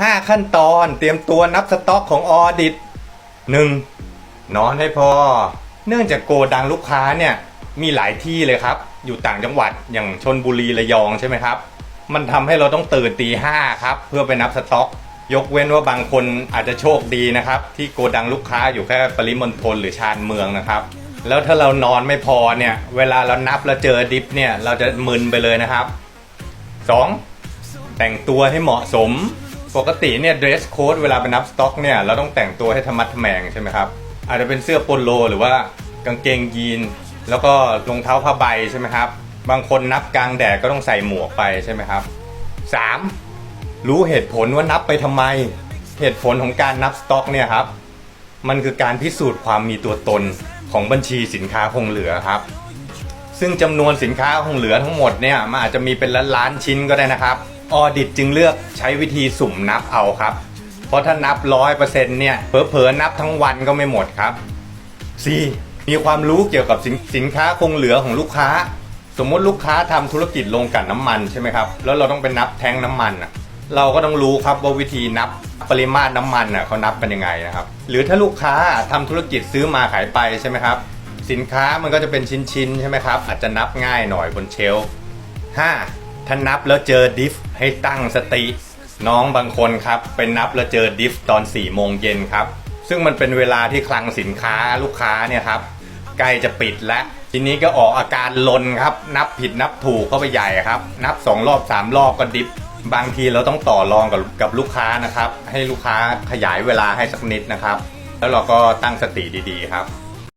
5 ขั้นตอนเตรียมตัวนับสต็อกของออดิต 1. นอนให้พอ เนื่องจากโกดังลูกค้าเนี่ยมีหลายที่เลยครับ อยู่ต่างจังหวัดอย่างชนบุรีระยองใช่ไหมครับ มันทำให้เราต้องตื่นตีห้าครับ เพื่อไปนับสต็อก ยกเว้นว่าบางคนอาจจะโชคดีนะครับ ที่โกดังลูกค้าอยู่แค่ปริมณฑลหรือชานเมืองนะครับ แล้วถ้าเรานอนไม่พอเนี่ย เวลาเรานับแล้วเจอดิฟเนี่ยเราจะมึนไปเลยนะครับ 2. แต่งตัวให้เหมาะสม ปกติเนี่ย dress code เวลาไปนับสต็อกเนี่ยเราต้องแต่งตัวให้ธรรมัดทแมงใช่ไหมครับ อาจจะเป็นเสื้อโปโลหรือว่ากางเกงยีน แล้วก็รองเท้าผ้าใบใช่ไหมครับ บางคนนับกลางแดดก็ต้องใส่หมวกไปใช่ไหมครับ 3. รู้เหตุผลว่านับไปทำไม เหตุผลของการนับสต็อกเนี่ยครับ มันคือการพิสูจน์ความมีตัวตนของบัญชีสินค้าคงเหลือครับ ซึ่งจำนวนสินค้าคงเหลือทั้งหมดเนี่ยมันอาจจะมีเป็นล้านล้านชิ้นก็ได้นะครับ ออดิตจึงเลือกใช้วิธีสุ่มนับเอาครับ เพราะถ้านับร้อยเปอร์เซ็นต์เนี่ยเผลอๆนับทั้งวันก็ไม่หมดครับ 4. มีความรู้เกี่ยวกับสินสินค้าคงเหลือของลูกค้า สมมติลูกค้าทำธุรกิจโรงกลั่นน้ำมันใช่ไหมครับแล้วเราต้องไปนับแท้งน้ำมันอะเราก็ต้องรู้ครับว่าวิธีนับปริมาตรน้ำมันอะเขานับกันยังไงนะครับ หรือถ้าลูกค้าทำธุรกิจซื้อมาขายไปใช่ไหมครับ สินค้ามันก็จะเป็นชิ้นๆใช่ไหมครับอาจจะนับง่ายหน่อยบนเชลฟ์ 5. ถ้านับแล้วเจอดิฟให้ตั้งสติ น้องบางคนครับไปนับแล้วเจอดิฟตอน4ี่โมงเย็นครับ ซึ่งมันเป็นเวลาที่คลังสินค้าลูกค้าเนี่ยครับใกล้จะปิดแล้ว ทีนี้ก็ออกอาการลนครับ นับผิดนับถูกเข้าไปใหญ่ครับ นับ 2 รอบ 3 รอบก็ดิฟบางทีเราต้องต่อรองกับกับลูกค้านะครับ ให้ลูกค้าขยายเวลาให้สักนิดนะครับ แล้วเราก็ตั้งสติดีๆครับ